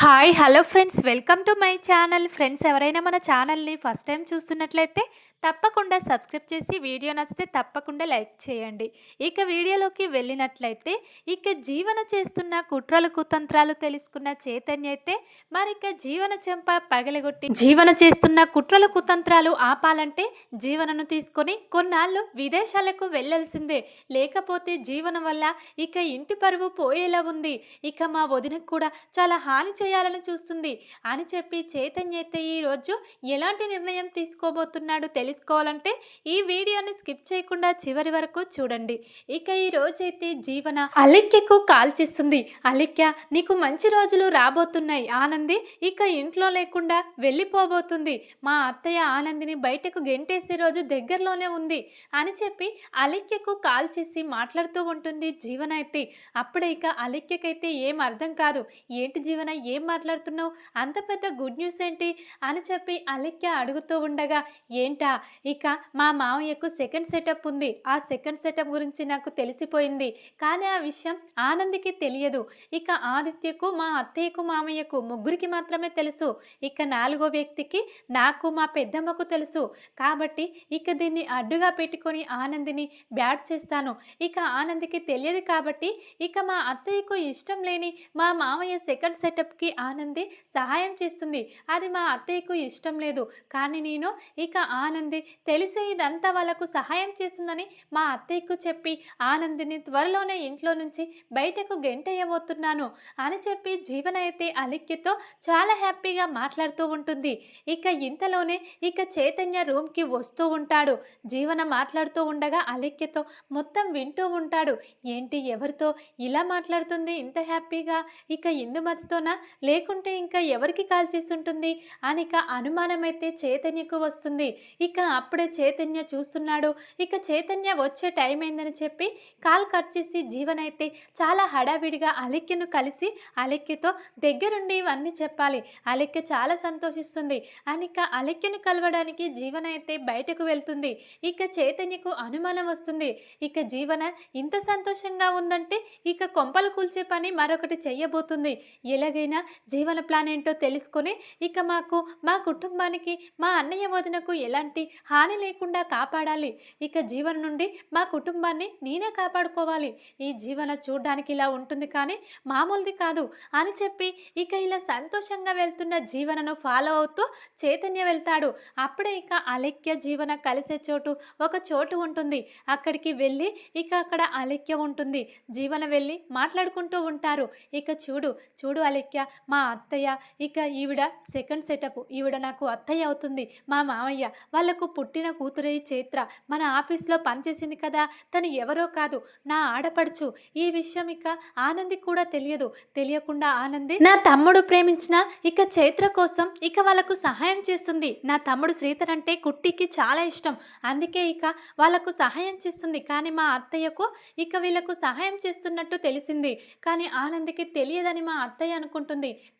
Hi hello friends. Welcome to my channel. Friends ఎవరైనా మన ఛానల్ని ఫస్ట్ టైం చూస్తున్నట్లయితే తప్పకుండా సబ్స్క్రైబ్ చేసి వీడియో నచ్చితే తప్పకుండా లైక్ చేయండి. ఇక వీడియోలోకి వెళ్ళినట్లయితే ఇక జీవన చేస్తున్న కుట్రలు కుతంత్రాలు తెలుసుకున్న చైతన్య అయితే మరిక జీవన చెంప పగలగొట్టి జీవన చేస్తున్న కుట్రలు కుతంత్రాలు ఆపాలంటే జీవనను తీసుకొని కొన్నాళ్ళు విదేశాలకు వెళ్ళాల్సిందే. లేకపోతే జీవనం వల్ల ఇక ఇంటి పరువు పోయేలా ఉంది. ఇక మా వదినకు కూడా చాలా హాని చేయాలని చూస్తుంది. అని చెప్పి చైతన్య అయితే ఈరోజు ఎలాంటి నిర్ణయం తీసుకోబోతున్నాడో తెలుసుకోవాలంటే ఈ వీడియోని స్కిప్ చేయకుండా చివరి వరకు చూడండి. ఇక ఈ రోజైతే జీవన అలిక్యకు కాల్ చేస్తుంది. అలిక్య నీకు మంచి రోజులు రాబోతున్నాయి ఆనంది. ఇక ఇంట్లో లేకుండా వెళ్ళిపోబోతుంది. మా అత్తయ్య ఆనందిని బయటకు గెంటేసే రోజు దగ్గరలోనే ఉంది అని చెప్పి అలిక్యకు కాల్ చేసి మాట్లాడుతూ ఉంటుంది జీవన అయితే. అప్పుడే ఇక అలిక్యకైతే ఏం అర్థం కాదు. ఏంటి జీవన? ఏ ఏం మాట్లాడుతున్నావు? అంత పెద్ద గుడ్ న్యూస్ ఏంటి? అని చెప్పి అలిక్య అడుగుతూ ఉండగా ఏంటా? ఇక మా మామయ్యకు సెకండ్ సెటప్ ఉంది. ఆ సెకండ్ సెటప్ గురించి నాకు తెలిసిపోయింది. కానీ ఆ విషయం ఆనందికి తెలియదు. ఇక ఆదిత్యకు మా అత్తయ్యకు మామయ్యకు ముగ్గురికి మాత్రమే తెలుసు. ఇక నాలుగో వ్యక్తికి నాకు మా పెద్దమ్మకు తెలుసు. కాబట్టి ఇక దీన్ని అడ్డుగా పెట్టుకొని ఆనందిని బ్యాట్ చేస్తాను. ఇక ఆనందికి తెలియదు కాబట్టి ఇక మా అత్తయ్యకు ఇష్టం లేని మా మామయ్య సెకండ్ సెటప్కి ఆనంది సహాయం చేస్తుంది. అది మా అత్తయ్యకు ఇష్టం లేదు. కానీ నేను ఇక ఆనంది తెలిసే ఇదంతా వాళ్ళకు సహాయం చేస్తుందని మా అత్తయ్యకు చెప్పి ఆనందిని త్వరలోనే ఇంట్లో నుంచి బయటకు గెంటేయబోతున్నాను అని చెప్పి జీవన అయితే అలిక్యతో చాలా హ్యాపీగా మాట్లాడుతూ ఉంటుంది. ఇక ఇంతలోనే ఇక చైతన్య రూమ్కి వస్తూ ఉంటాడు. జీవన మాట్లాడుతూ ఉండగా అలిక్యతో మొత్తం వింటూ ఉంటాడు. ఏంటి ఎవరితో ఇలా మాట్లాడుతుంది? ఇంత హ్యాపీగా? ఇక ఇందుమతితోనా లేకుంటే ఇంకా ఎవరికి కాల్ చేస్తుంటుంది? ఉంటుంది అని ఇక అనుమానం అయితే చైతన్యకు వస్తుంది. ఇక అప్పుడే చైతన్య చూస్తున్నాడు. ఇక చైతన్య వచ్చే టైం అయిందని చెప్పి కాల్ కట్ చేసి జీవన్ అయితే చాలా హడావిడిగా అలెక్యను కలిసి అలెక్కితో దగ్గరుండి ఇవన్నీ చెప్పాలి. అలెక్య చాలా సంతోషిస్తుంది. అనిక అలెక్యను కలవడానికి జీవన అయితే బయటకు వెళ్తుంది. ఇక చైతన్యకు అనుమానం వస్తుంది. ఇక జీవన ఇంత సంతోషంగా ఉందంటే ఇక కొంపలు కూల్చే పని మరొకటి చెయ్యబోతుంది. ఎలాగైనా జీవన ప్లాన్ ఏంటో తెలుసుకొని ఇక మాకు మా కుటుంబానికి మా అన్నయ్య వదినకు ఎలాంటి హాని లేకుండా కాపాడాలి. ఇక జీవన నుండి మా కుటుంబాన్ని నేనే కాపాడుకోవాలి. ఈ జీవన చూడ్డానికి ఇలా ఉంటుంది కానీ మామూలుది కాదు అని చెప్పి ఇక ఇలా సంతోషంగా వెళ్తున్న జీవనను ఫాలో అవుతూ చైతన్య వెళ్తాడు. అప్పుడే ఇక అలెక్య జీవన కలిసే చోటు ఒక చోటు ఉంటుంది. అక్కడికి వెళ్ళి ఇక అక్కడ అలెక్య ఉంటుంది. జీవన వెళ్ళి మాట్లాడుకుంటూ ఉంటారు. ఇక చూడు చూడు అలెక్య మా అత్తయ్య ఇక ఈవిడ సెకండ్ సెటప్ ఈవిడ నాకు అత్తయ్య అవుతుంది. మా మామయ్య. వాళ్ళకు పుట్టిన కూతురే చైత్ర. మన ఆఫీస్లో పనిచేసింది కదా. తను ఎవరో కాదు. నా ఆడపడుచు. ఈ విషయం ఇక ఆనంది కూడా తెలియదు. తెలియకుండా ఆనంది నా తమ్ముడు ప్రేమించిన ఇక చైత్ర కోసం ఇక వాళ్ళకు సహాయం చేస్తుంది. నా తమ్ముడు శ్రీధర్ అంటే కుట్టికి చాలా ఇష్టం. అందుకే ఇక వాళ్ళకు సహాయం చేస్తుంది. కానీ మా అత్తయ్యకు ఇక వీళ్ళకు సహాయం చేస్తున్నట్టు తెలిసింది. కానీ ఆనందికి తెలియదని మా అత్తయ్య అనుకుంటుంది.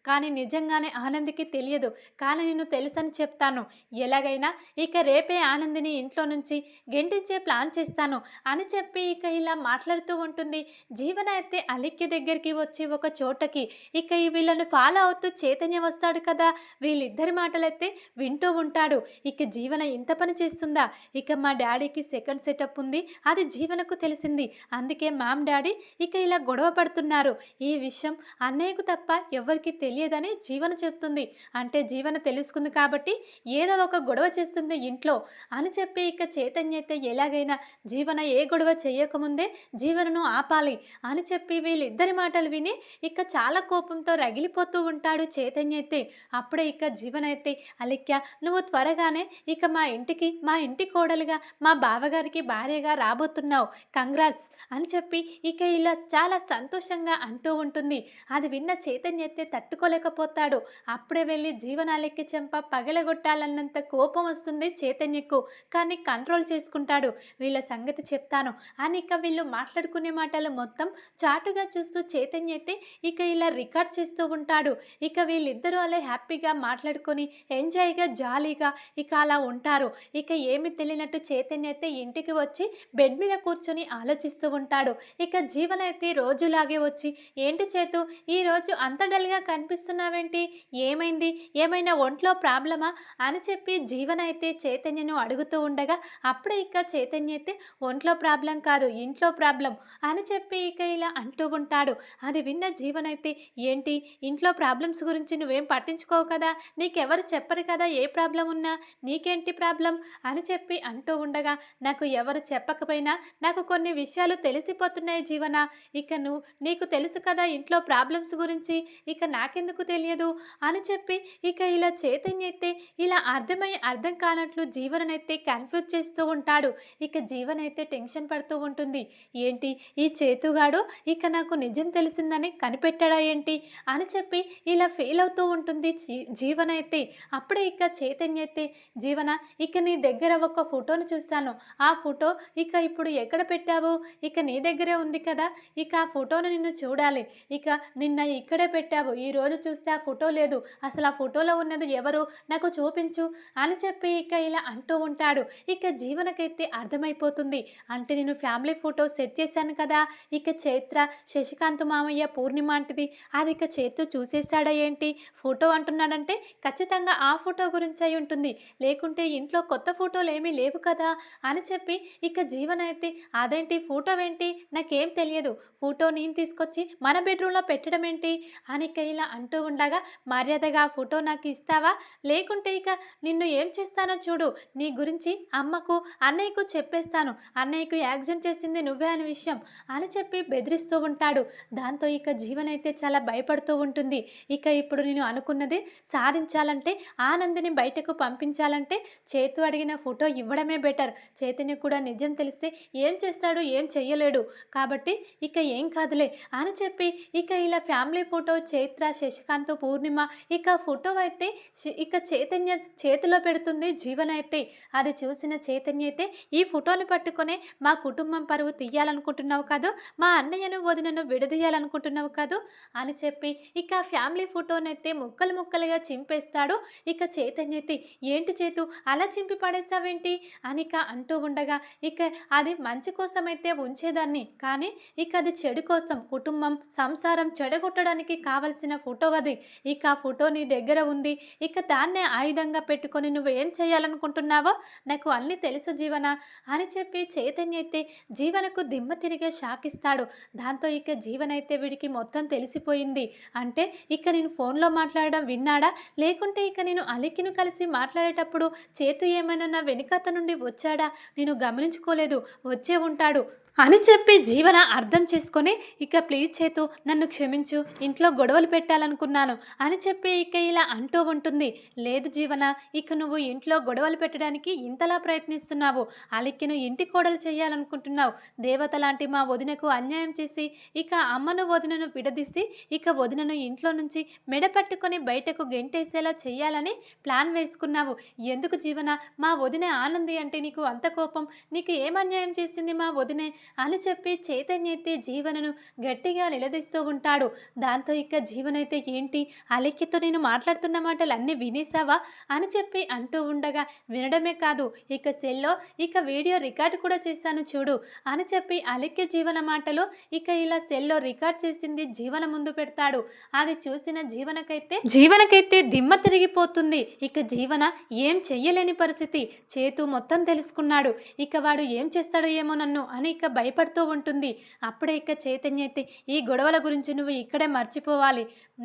కానీ నిజంగానే ఆనందికి తెలియదు. కానీ నేను తెలుసని చెప్తాను. ఎలాగైనా ఇక రేపే ఆనందిని ఇంట్లో నుంచి గెంటించే ప్లాన్ చేస్తాను అని చెప్పి ఇక ఇలా మాట్లాడుతూ ఉంటుంది. జీవన అయితే అలిక్య దగ్గరికి వచ్చి ఒక చోటకి. ఇక ఈ ఫాలో అవుతూ చైతన్య వస్తాడు కదా. వీళ్ళిద్దరి మాటలైతే వింటూ ఉంటాడు. ఇక జీవన ఇంత పని చేస్తుందా? ఇక మా డాడీకి సెకండ్ సెటప్ ఉంది. అది జీవనకు తెలిసింది. అందుకే మామ్ డాడీ ఇక ఇలా గొడవ పడుతున్నారు. ఈ విషయం అన్నయ్యకు తప్ప ఎవ్వరికి తెలియదని జీవన చెప్తుంది. అంటే జీవన తెలుసుకుంది కాబట్టి ఏదో ఒక గొడవ చేస్తుంది ఇంట్లో. అని చెప్పి ఇక చైతన్య అయితే ఎలాగైనా జీవన ఏ గొడవ చేయకముందే జీవనను ఆపాలి అని చెప్పి వీళ్ళిద్దరి మాటలు విని ఇక చాలా కోపంతో రగిలిపోతూ ఉంటాడు చైతన్య అయితే. అప్పుడే ఇక జీవన అయితే అలిక్య నువ్వు త్వరగానే ఇక మా ఇంటికి మా ఇంటి కోడలుగా మా బావగారికి భార్యగా రాబోతున్నావు. కంగ్రాట్స్ అని చెప్పి ఇక ఇలా చాలా సంతోషంగా అంటూ ఉంటుంది. అది విన్న చైతన్య అయితే తట్టుకోలేకపోతాడు అప్పుడే వెళ్ళి జీవనాలెక్కి చెంప పగలగొట్టాలన్నంత కోపం వస్తుంది చైతన్యకు. కానీ కంట్రోల్ చేసుకుంటాడు. వీళ్ళ సంగతి చెప్తాను. అని ఇక వీళ్ళు మాట్లాడుకునే మాటలు మొత్తం చాటుగా చూస్తూ చైతన్య అయితే ఇక ఇలా రికార్డ్ చేస్తూ ఉంటాడు. ఇక వీళ్ళిద్దరూ అలా హ్యాపీగా మాట్లాడుకొని ఎంజాయ్గా జాలీగా ఇక అలా ఉంటారు. ఇక ఏమి తెలియనట్టు చైతన్య అయితే ఇంటికి వచ్చి బెడ్ మీద కూర్చొని ఆలోచిస్తూ ఉంటాడు. ఇక జీవన అయితే రోజులాగే వచ్చి ఏంటి చేతు? ఈరోజు అంత డల్ నార్మల్గా కనిపిస్తున్నావేంటి? ఏమైంది? ఏమైనా ఒంట్లో ప్రాబ్లమా? అని చెప్పి జీవన అయితే చైతన్యను అడుగుతూ ఉండగా అప్పుడే ఇక చైతన్య అయితే ఒంట్లో ప్రాబ్లం కాదు ఇంట్లో ప్రాబ్లం అని చెప్పి ఇక ఇలా అంటూ ఉంటాడు. అది విన్న జీవన్ అయితే ఏంటి? ఇంట్లో ప్రాబ్లమ్స్ గురించి నువ్వేం పట్టించుకోవు కదా? నీకెవరు చెప్పరు కదా ఏ ప్రాబ్లం ఉన్నా? నీకేంటి ప్రాబ్లం? అని చెప్పి అంటూ ఉండగా నాకు ఎవరు చెప్పకపోయినా నాకు కొన్ని విషయాలు తెలిసిపోతున్నాయి జీవన? ఇక నువ్వు నీకు తెలుసు కదా ఇంట్లో ప్రాబ్లమ్స్ గురించి? ఇక ఇక నాకెందుకు తెలియదు? అని చెప్పి ఇక ఇలా చైతన్య అయితే ఇలా అర్థమై అర్థం కానట్లు జీవనైతే కన్ఫ్యూజ్ చేస్తూ ఉంటాడు. ఇక జీవన్ అయితే టెన్షన్ పడుతూ ఉంటుంది. ఏంటి ఈ చేతుగాడు ఇక నాకు నిజం తెలిసిందని కనిపెట్టాడా ఏంటి? అని చెప్పి ఇలా ఫెయిల్ అవుతూ ఉంటుంది జీ- జీవన అయితే అప్పుడే ఇక చైతన్య అయితే జీవన ఇక నీ దగ్గర ఒక ఫోటోను చూశాను. ఆ ఫోటో ఇక ఇప్పుడు ఎక్కడ పెట్టావు? ఇక నీ దగ్గరే ఉంది కదా. ఇక ఆ ఫోటోను నిన్ను చూడాలి. ఇక నిన్న ఇక్కడే పెట్టావు. ఈ రోజు చూస్తే ఆ ఫోటో లేదు. అసలు ఆ ఫోటోలో ఉన్నది ఎవరు? నాకు చూపించు. అని చెప్పి ఇక ఇలా అంటూ ఉంటాడు. ఇక జీవనకైతే అర్థమైపోతుంది. అంటే నేను ఫ్యామిలీ ఫోటో సెట్ చేశాను కదా. ఇక చైత్ర శశికాంత్ మామయ్య పూర్ణిమ అంటిది. అది ఇక చేత్తు చూసేశాడా ఏంటి? ఫోటో అంటున్నాడంటే ఖచ్చితంగా ఆ ఫోటో గురించి అయి ఉంటుంది. లేకుంటే ఇంట్లో కొత్త ఫోటోలు ఏమీ లేవు కదా. అని చెప్పి ఇక జీవన అయితే అదేంటి? ఫోటో ఏంటి నాకేం తెలియదు. ఫోటో నేను తీసుకొచ్చి మన బెడ్రూమ్లో పెట్టడం ఏంటి అని ఇక ఇలా అంటూ ఉండగా మర్యాదగా ఆ ఫోటో నాకు ఇస్తావా? లేకుంటే ఇక నిన్ను ఏం చేస్తానో చూడు. నీ గురించి అమ్మకు అన్నయ్యకు చెప్పేస్తాను. అన్నయ్యకు యాక్సిడెంట్ చేసింది నువ్వే అనే విషయం అని చెప్పి బెదిరిస్తూ ఉంటాడు. దాంతో ఇక జీవన అయితే చాలా భయపడుతూ ఉంటుంది. ఇక ఇప్పుడు నేను అనుకున్నది సాధించాలంటే ఆనందిని బయటకు పంపించాలంటే చేతు అడిగిన ఫోటో ఇవ్వడమే బెటర్. చైతన్య కూడా నిజం తెలిస్తే ఏం చేస్తాడు ఏం చెయ్యలేడు. కాబట్టి ఇక ఏం కాదులే అని చెప్పి ఇక ఇలా ఫ్యామిలీ ఫోటో చే చైత్ర శశికాంత్ పూర్ణిమ ఇక ఫోటో అయితే ఇక చైతన్య చేతిలో పెడుతుంది జీవన అయితే. అది చూసిన చైతన్య అయితే ఈ ఫోటోని పట్టుకునే మా కుటుంబం పరువు తీయాలనుకుంటున్నావు కాదు? మా అన్నయ్యను వదినను విడదీయాలనుకుంటున్నావు కాదు? అని చెప్పి ఇక ఫ్యామిలీ ఫ్యామిలీ ఫోటోనైతే ముక్కలు ముక్కలుగా చింపేస్తాడు ఇక చైతన్య అయితే. ఏంటి చేతు అలా చింపి పడేసావేంటి? అనిక అంటూ ఉండగా ఇక అది మంచి కోసమైతే ఉంచేదాన్ని. కానీ ఇక అది చెడు కోసం కుటుంబం సంసారం చెడగొట్టడానికి కావలసిన ఫోటో అది. ఇక ఆ ఫోటో నీ దగ్గర ఉంది. ఇక దాన్నే ఆయుధంగా పెట్టుకొని నువ్వు ఏం చేయాలనుకుంటున్నావో నాకు అన్నీ తెలుసు జీవన? అని చెప్పి చైతన్య అయితే జీవనకు దిమ్మ తిరిగే షాక్ ఇస్తాడు. దాంతో ఇక జీవన అయితే వీడికి మొత్తం తెలిసిపోయింది. అంటే ఇక నేను ఫోన్లో మాట్లాడడం విన్నాడా? లేకుంటే ఇక నేను అలికిను కలిసి మాట్లాడేటప్పుడు చేతు ఏమైనా నా వెనుకత నుండి వచ్చాడా? నేను గమనించుకోలేదు. వచ్చే ఉంటాడు. అని చెప్పి జీవన అర్థం చేసుకొని ఇక ప్లీజ్ చేతు నన్ను క్షమించు ఇంట్లో గొడవలు పెట్టాలనుకున్నాను అని చెప్పి ఇక ఇలా అంటూ ఉంటుంది. లేదు జీవన ఇక నువ్వు ఇంట్లో గొడవలు పెట్టడానికి ఇంతలా ప్రయత్నిస్తున్నావు. అలిక్కిను ఇంటి కోడలు చేయాలనుకుంటున్నావు. దేవత లాంటి మా వదినకు అన్యాయం చేసి ఇక అమ్మను వదినను విడదీసి ఇక వదినను ఇంట్లో నుంచి మెడ పట్టుకొని బయటకు గెంటేసేలా చేయాలని ప్లాన్ వేసుకున్నావు. ఎందుకు జీవన? మా వదిన ఆనంది అంటే నీకు అంత కోపం. నీకు ఏం అన్యాయం చేసింది మా వదినే? అని చెప్పి చైతన్య అయితే జీవనను గట్టిగా నిలదీస్తూ ఉంటాడు. దాంతో ఇక జీవనైతే ఏంటి? అలెక్కితో నేను మాట్లాడుతున్న మాటలు అన్నీ వినేసావా అని చెప్పి అంటూ ఉండగా వినడమే కాదు ఇక సెల్లో ఇక వీడియో రికార్డు కూడా చేశాను చూడు అని చెప్పి అలెక్కి జీవన మాటలు ఇక ఇలా సెల్లో రికార్డ్ చేసింది జీవన ముందు పెడతాడు. అది చూసిన జీవనకైతే జీవనకైతే దిమ్మ తిరిగిపోతుంది. ఇక జీవన ఏం చెయ్యలేని పరిస్థితి. చేతు మొత్తం తెలుసుకున్నాడు. ఇక వాడు ఏం చేస్తాడో ఏమో నన్ను అని ఇక భయపడుతూ ఉంటుంది. అప్పుడే ఇక చైతన్య అయితే ఈ గొడవల గురించి నువ్వు ఇక్కడే మర్చిపోవాలి.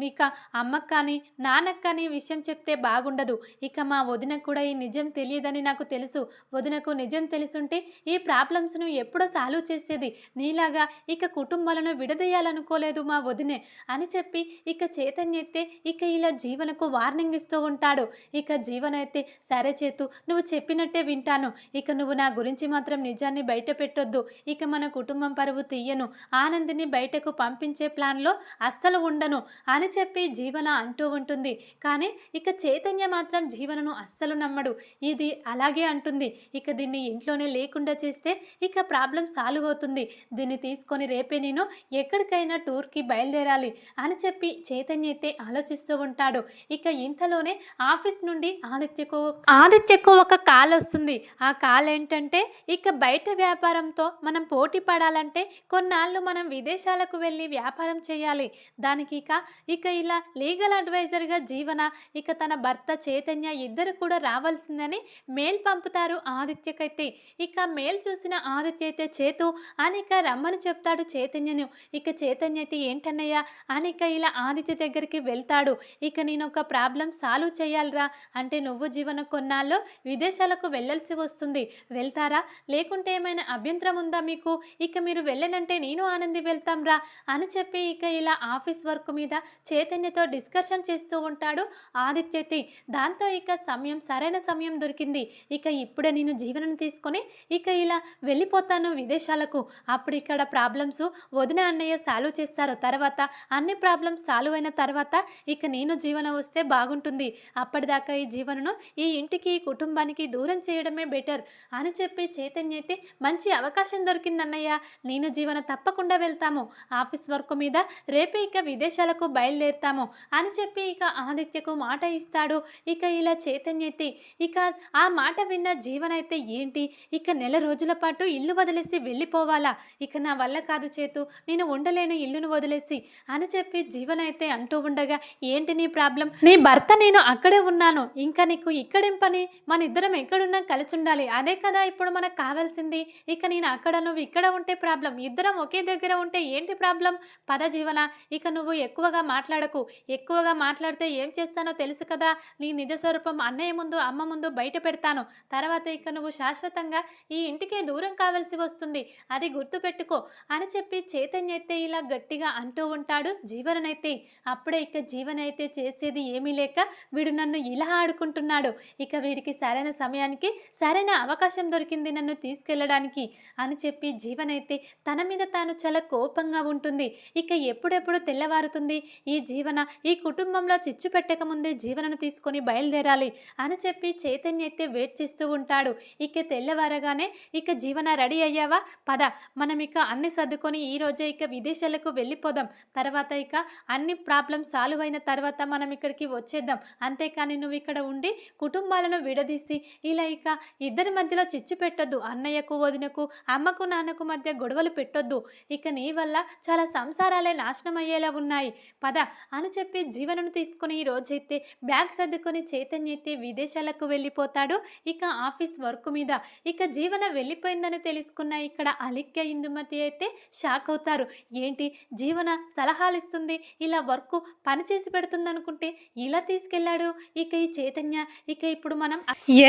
ఇక అమ్మకు కానీ నాన్నకు కానీ విషయం చెప్తే బాగుండదు. ఇక మా వదినకు కూడా ఈ నిజం తెలియదని నాకు తెలుసు. వదినకు నిజం తెలుసుంటే ఈ ప్రాబ్లమ్స్ను ఎప్పుడో సాల్వ్ చేసేది. నీలాగా ఇక కుటుంబాలను విడదీయాలనుకోలేదు మా వదినే అని చెప్పి ఇక చైతన్య అయితే ఇక ఇలా జీవనకు వార్నింగ్ ఇస్తూ ఉంటాడు. ఇక జీవన అయితే సరే చేతు నువ్వు చెప్పినట్టే వింటాను. ఇక నువ్వు నా గురించి మాత్రం నిజాన్ని బయట పెట్టొద్దు. ఇక మన కుటుంబం పరువు తీయను. ఆనందిని బయటకు పంపించే ప్లాన్లో అస్సలు ఉండను అని చెప్పి జీవన అంటూ ఉంటుంది. కానీ ఇక చైతన్య మాత్రం జీవనను అస్సలు నమ్మడు. ఇది అలాగే అంటుంది. ఇక దీన్ని ఇంట్లోనే లేకుండా చేస్తే ఇక ప్రాబ్లం సాల్వ్ అవుతుంది. దీన్ని తీసుకొని రేపే నేను ఎక్కడికైనా టూర్కి బయలుదేరాలి అని చెప్పి చైతన్య అయితే ఆలోచిస్తూ ఉంటాడు. ఇక ఇంతలోనే ఆఫీస్ నుండి ఆదిత్యకు ఆదిత్యకు ఒక కాల్ వస్తుంది. ఆ కాల్ ఏంటంటే ఇక బయట వ్యాపారంతో మనం మనం పోటీ పడాలంటే కొన్నాళ్ళు మనం విదేశాలకు వెళ్ళి వ్యాపారం చేయాలి. దానికి ఇక ఇక ఇలా లీగల్ అడ్వైజర్గా జీవన ఇక తన భర్త చైతన్య ఇద్దరు కూడా రావాల్సిందని మెయిల్ పంపుతారు ఆదిత్యకైతే ఇక మెయిల్ చూసిన ఆదిత్య అయితే చేతు అనిక రమ్మని చెప్తాడు చైతన్యను. ఇక చైతన్య అయితే ఏంటన్నయ్య? అనిక ఇలా ఆదిత్య దగ్గరికి వెళ్తాడు. ఇక నేను ఒక ప్రాబ్లం సాల్వ్ చేయాలిరా. అంటే నువ్వు జీవన కొన్నాళ్ళు విదేశాలకు వెళ్ళాల్సి వస్తుంది. వెళ్తారా? లేకుంటే ఏమైనా అభ్యంతరం ఉందా మీకు ఇక మీరు వెళ్ళనంటే నేను ఆనంది వెళ్తాం రా అని చెప్పి ఇక ఇలా ఆఫీస్ వర్క్ మీద చైతన్యతో డిస్కషన్ చేస్తూ ఉంటాడు ఆదిత్యతి. దాంతో ఇక సమయం సరైన సమయం దొరికింది. ఇక ఇప్పుడే నేను జీవనం తీసుకొని ఇక ఇలా వెళ్ళిపోతాను విదేశాలకు. అప్పుడు ఇక్కడ ప్రాబ్లమ్స్ వదిన అన్నయ్య సాల్వ్ చేస్తారు. తర్వాత అన్ని ప్రాబ్లమ్స్ సాల్వ్ అయిన తర్వాత ఇక నేను జీవన వస్తే బాగుంటుంది. అప్పటిదాకా ఈ జీవనను ఈ ఇంటికి కుటుంబానికి దూరం చేయడమే బెటర్ అని చెప్పి చైతన్య అయితే మంచి అవకాశం దొరికింది. దొరికిందన్నయ్య నేను జీవన తప్పకుండా వెళ్తాము. ఆఫీస్ వర్క్ మీద రేపే ఇక విదేశాలకు బయలుదేరుతాము అని చెప్పి ఇక ఆదిత్యకు మాట ఇస్తాడు. ఇక ఇలా చైతన్య అయితే ఇక ఆ మాట విన్న జీవన అయితే ఏంటి? ఇక నెల రోజుల పాటు ఇల్లు వదిలేసి వెళ్ళిపోవాలా? ఇక నా వల్ల కాదు చేతు నేను ఉండలేను ఇల్లును వదిలేసి అని చెప్పి జీవన అయితే అంటూ ఉండగా ఏంటి నీ ప్రాబ్లం? నీ భర్త నేను అక్కడే ఉన్నాను. ఇంకా నీకు ఇక్కడేం పని? మన ఇద్దరం ఎక్కడున్నా కలిసి ఉండాలి. అదే కదా ఇప్పుడు మనకు కావాల్సింది. ఇక నేను అక్కడను నువ్వు ఇక్కడ ఉంటే ప్రాబ్లం ఇద్దరం ఒకే దగ్గర ఉంటే ఏంటి ప్రాబ్లం? పద జీవన ఇక నువ్వు ఎక్కువగా మాట్లాడకు. ఎక్కువగా మాట్లాడితే ఏం చేస్తానో తెలుసు కదా. నీ నిజ స్వరూపం అన్నయ్య ముందు అమ్మ ముందు బయట పెడతాను. తర్వాత ఇక నువ్వు శాశ్వతంగా ఈ ఇంటికే దూరం కావలసి వస్తుంది. అది గుర్తుపెట్టుకో అని చెప్పి చైతన్య అయితే ఇలా గట్టిగా అంటూ ఉంటాడు జీవననైతే. అప్పుడే ఇక జీవనైతే చేసేది ఏమీ లేక వీడు నన్ను ఇలా ఆడుకుంటున్నాడు. ఇక వీడికి సరైన సమయానికి సరైన అవకాశం దొరికింది నన్ను తీసుకెళ్ళడానికి అని చెప్పి జీవనైతే తన మీద తాను చాలా కోపంగా ఉంటుంది. ఇక ఎప్పుడెప్పుడు తెల్లవారుతుంది? ఈ జీవన ఈ కుటుంబంలో చిచ్చు పెట్టకముందే జీవనను తీసుకొని బయలుదేరాలి అని చెప్పి చైతన్య అయితే వెయిట్ చేస్తూ ఉంటాడు. ఇక తెల్లవారగానే ఇక జీవన రెడీ అయ్యావా? పద మనం ఇక అన్ని సర్దుకొని ఈ రోజే ఇక విదేశాలకు వెళ్ళిపోదాం. తర్వాత ఇక అన్ని ప్రాబ్లమ్స్ సాల్వ్ అయిన తర్వాత మనం ఇక్కడికి వచ్చేద్దాం. అంతేకాని నువ్వు ఇక్కడ ఉండి కుటుంబాలను విడదీసి ఇలా ఇక ఇద్దరి మధ్యలో చిచ్చు పెట్టొద్దు. అన్నయ్యకు వదినకు అమ్మకు నాన్నకు మధ్య గొడవలు పెట్టొద్దు. ఇక నీ వల్ల చాలా సంసారాలే నాశనం అయ్యేలా ఉన్నాయి. పద అని చెప్పి జీవనను తీసుకుని ఈ రోజైతే బ్యాగ్ సర్దుకొని చైతన్య అయితే విదేశాలకు వెళ్ళిపోతాడు. ఇక ఆఫీస్ వర్క్ మీద. ఇక జీవన వెళ్ళిపోయిందని తెలుసుకున్న ఇక్కడ అలిక్య ఇందుమతి అయితే షాక్ అవుతారు. ఏంటి? జీవన సలహాలు ఇస్తుంది. ఇలా వర్క్ పని చేసి పెడుతుంది అనుకుంటే ఇలా తీసుకెళ్ళాడు. ఇక ఈ చైతన్య ఇక ఇప్పుడు మనం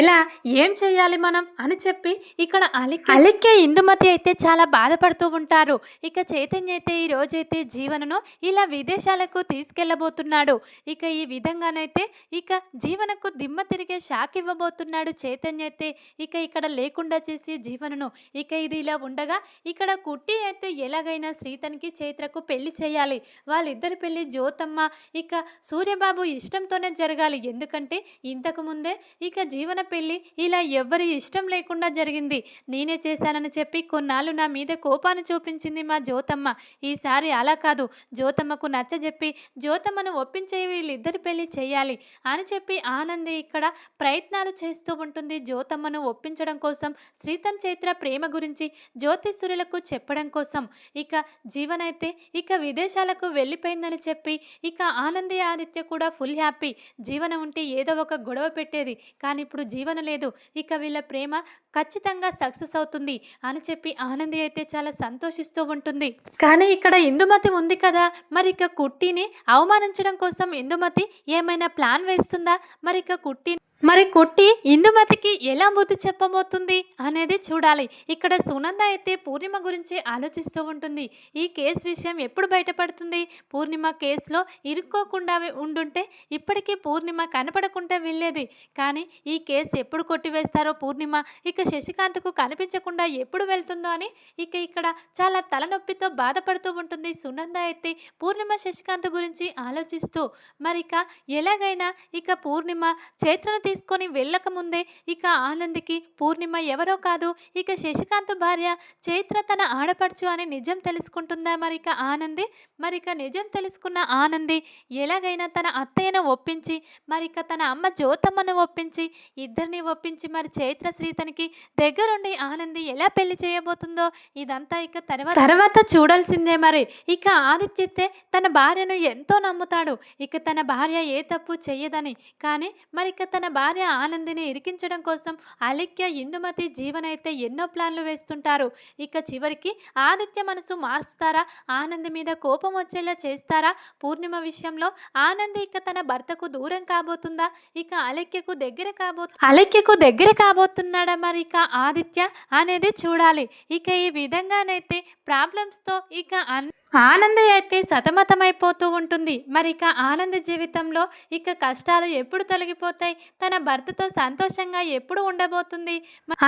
ఎలా ఏం చేయాలి మనం అని చెప్పి ఇక్కడ అలిక్య అలిక్య ఇందుమతి అయితే చాలా బాధపడుతూ ఉంటారు. ఇక చైతన్య అయితే ఈ రోజైతే జీవనను ఇలా విదేశాలకు తీసుకెళ్ళబోతున్నాడు. ఇక ఈ విధంగానైతే ఇక జీవనకు దిమ్మ తిరిగే షాక్ ఇవ్వబోతున్నాడు చైతన్య అయితే. ఇక ఇక్కడ లేకుండా చేసి జీవనను ఇక ఇది ఇలా ఉండగా ఇక్కడ కుట్టి అయితే ఎలాగైనా శ్రీతనికి చైత్రకు పెళ్ళి చేయాలి. వాళ్ళిద్దరి పెళ్ళి జ్యోతమ్మ ఇక సూర్యబాబు ఇష్టంతోనే జరగాలి. ఎందుకంటే ఇంతకు ముందే ఇక జీవన పెళ్ళి ఇలా ఎవ్వరి ఇష్టం లేకుండా జరిగింది. నేనే చేశానని చెప్పి కొన్నాళ్ళు నా మీద కోపాన్ని చూపించింది మా జ్యోతమ్మ. ఈసారి అలా కాదు. జ్యోతమ్మకు నచ్చజెప్పి జ్యోతమ్మను ఒప్పించే వీళ్ళిద్దరి పెళ్ళి చేయాలి అని చెప్పి ఆనంది ఇక్కడ ప్రయత్నాలు చేస్తూ ఉంటుంది. జ్యోతమ్మను ఒప్పించడం కోసం శ్రీతన్ చైత్ర ప్రేమ గురించి జ్యోతిష్యులకు చెప్పడం కోసం. ఇక జీవనైతే ఇక విదేశాలకు వెళ్ళిపోయిందని చెప్పి ఇక ఆనంది ఆదిత్య కూడా ఫుల్ హ్యాపీ. జీవన ఉంటే ఏదో ఒక గొడవ పెట్టేది. కానీ ఇప్పుడు జీవన లేదు. ఇక వీళ్ళ ప్రేమ ఖచ్చితంగా సక్సెస్ అవుతుంది అని చెప్పి ఆనంది అయితే చాలా సంతోషిస్తూ ఉంటుంది. కానీ ఇక్కడ ఇందుమతి ఉంది కదా? మరి ఇక కుట్టిని అవమానించడం కోసం ఇందుమతి ఏమైనా ప్లాన్ వేస్తుందా? మరి ఇక కుట్టి మరి కొట్టి ఇందుమతికి ఎలా బుద్ధి చెప్పబోతుంది అనేది చూడాలి. ఇక్కడ సునంద అయితే పూర్ణిమ గురించి ఆలోచిస్తూ ఉంటుంది. ఈ కేసు విషయం ఎప్పుడు బయటపడుతుంది? పూర్ణిమ కేసులో ఇరుక్కోకుండా ఉండుంటే ఇప్పటికీ పూర్ణిమ కనపడకుండా వెళ్ళేది. కానీ ఈ కేసు ఎప్పుడు కొట్టివేస్తారో పూర్ణిమ? ఇక శశికాంత్కు కనిపించకుండా ఎప్పుడు వెళ్తుందో అని ఇక ఇక్కడ చాలా తలనొప్పితో బాధపడుతూ ఉంటుంది సునంద అయితే పూర్ణిమ శశికాంత్ గురించి ఆలోచిస్తూ. మరి ఇక ఎలాగైనా ఇక పూర్ణిమ చైత్రను తీసుకొని వెళ్ళక ముందే ఇక ఆనంద్‌కి పూర్ణిమ ఎవరో కాదు ఇక శశికాంత్ భార్య చైత్ర తన ఆడపడుచు అని నిజం తెలుసుకుంటుందా మరిక ఆనంది? మరిక నిజం తెలుసుకున్న ఆనంది ఎలాగైనా తన అత్తయ్యను ఒప్పించి మరిక తన అమ్మ జ్యోతమ్మను ఒప్పించి ఇద్దరిని ఒప్పించి మరి చైత్ర శ్రీతనికి దగ్గరుండి ఆనంది ఎలా పెళ్ళి చేయబోతుందో ఇదంతా ఇక తర్వాత తర్వాత చూడాల్సిందే మరి. ఇక ఆదిత్యతే తన భార్యను ఎంతో నమ్ముతాడు. ఇక తన భార్య ఏ తప్పు చెయ్యదని. కానీ మరిక తన భార్య ఆనందిని ఇరికించడం కోసం అలిఖ్య, ఇందుమతి, జీవనైతే ఎన్నో ప్లాన్లు వేస్తుంటారు. ఇక చివరికి ఆదిత్య మనసు మార్చుతారా? ఆనంది మీద కోపం వచ్చేలా చేస్తారా? పూర్ణిమ విషయంలో ఆనంది ఇక తన భర్తకు దూరం కాబోతుందా? ఇక అలెఖ్యకు దగ్గర కాబో అలెఖ్యకు దగ్గర కాబోతున్నాడా మరి ఇక ఆదిత్య అనేది చూడాలి. ఇక ఈ విధంగానైతే ప్రాబ్లమ్స్‌తో ఇక అన్ ఆనందయ్య అయితే సతమతమైపోతూ ఉంటుంది. మరి ఇక ఆనంద జీవితంలో ఇక కష్టాలు ఎప్పుడు తొలగిపోతాయి? తన భర్తతో సంతోషంగా ఎప్పుడు ఉండబోతుంది?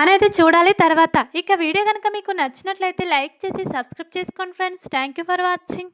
అనేది చూడాలి తర్వాత. ఇక వీడియో కనుక మీకు నచ్చినట్లయితే లైక్ చేసి సబ్స్క్రైబ్ చేసుకోండి friends. Thank you for watching.